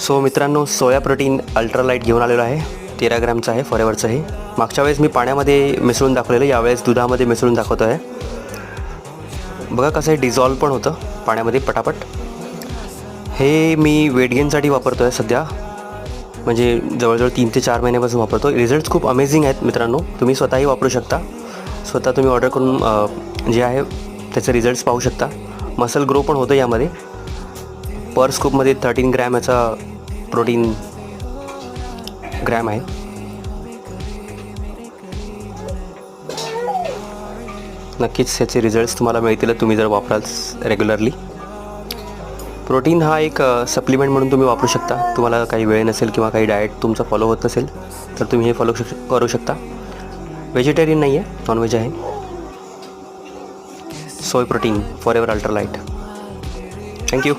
So मित्रांनो soya protein अल्ट्रालाईट घेऊन आलेलो आहे. तेरा ग्रॅमचं आहे फॉरेवरचं हे मागच्या वेळेस मी पाण्यामध्ये मिसळून दाखवलेलं यावेळेस दुधामध्ये मिसळून दाखवतो आहे. बघा कसं हे डिझॉल्व पण होतं पाण्यामध्ये पटापट. हे मी वेट गेनसाठी वापरतो आहे सध्या. म्हणजे जवळजवळ तीन ते चार महिन्यापासून वापरतो रिझल्ट्स खूप अमेझिंग आहेत मित्रांनो. तुम्ही स्वतःही वापरू शकता. स्वतः तुम्ही ऑर्डर करून जे आहे त्याचे रिझल्ट्स पाहू शकता. मसल ग्रो पण होतं यामध्ये. पर स्कूपमध्ये थर्टीन ग्रॅम याचा प्रोटीन ग्रॅम आहे. नक्कीच याचे रिझल्ट्स तुम्हाला मिळतील तुम्ही जर वापराल रेग्युलरली प्रोटीन हा एक सप्लिमेंट म्हणून तुम्ही वापरू शकता. तुम्हाला काही वेळ नसेल किंवा काही डाएट तुमचा फॉलो होत नसेल तर तुम्ही हे फॉलो शक करू शकता. व्हेजिटेरियन नाही आहे नॉनव्हेज आहे. Soy protein forever ultralight thank you